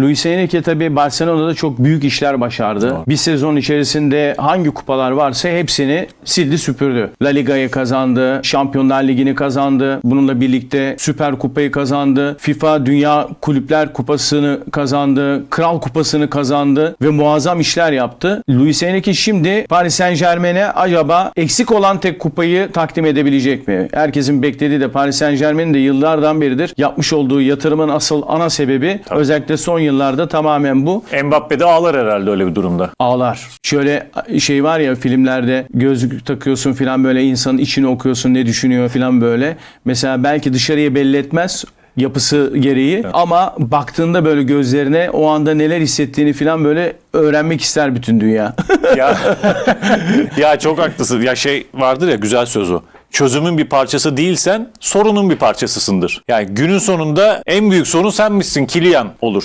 Luis Enrique tabii Barcelona'da çok büyük işler başardı. Doğru. Bir sezon içerisinde hangi kupalar varsa hepsini sildi süpürdü. La Liga'yı kazandı, Şampiyonlar Ligi'ni kazandı. Bununla birlikte Süper Kupayı kazandı. FIFA Dünya Kulüpler Kupası'nı kazandı. Kral Kupası'nı kazandı ve muazzam işler yaptı. Luis Enrique şimdi Paris Saint Germain'e acaba eksik olan tek kupayı takdim edebilecek mi? Herkesin beklediği de Paris Saint Germain'in de yıllardan beridir yapmış olduğu yatırımın asıl ana sebebi özellikle son yıllarda tamamen bu. Mbappe de ağlar herhalde öyle bir durumda. Ağlar. Şöyle şey var ya filmlerde gözlük takıyorsun filan böyle insanın içini okuyorsun ne düşünüyor filan böyle. Mesela belki dışarıya belli etmez yapısı gereği ama baktığında böyle gözlerine o anda neler hissettiğini filan böyle öğrenmek ister bütün dünya. ya, ya çok haklısın. Ya şey vardır ya güzel söz o. Çözümün bir parçası değilsen sorunun bir parçasısındır. Yani günün sonunda en büyük sorun sen misin Kilian olur.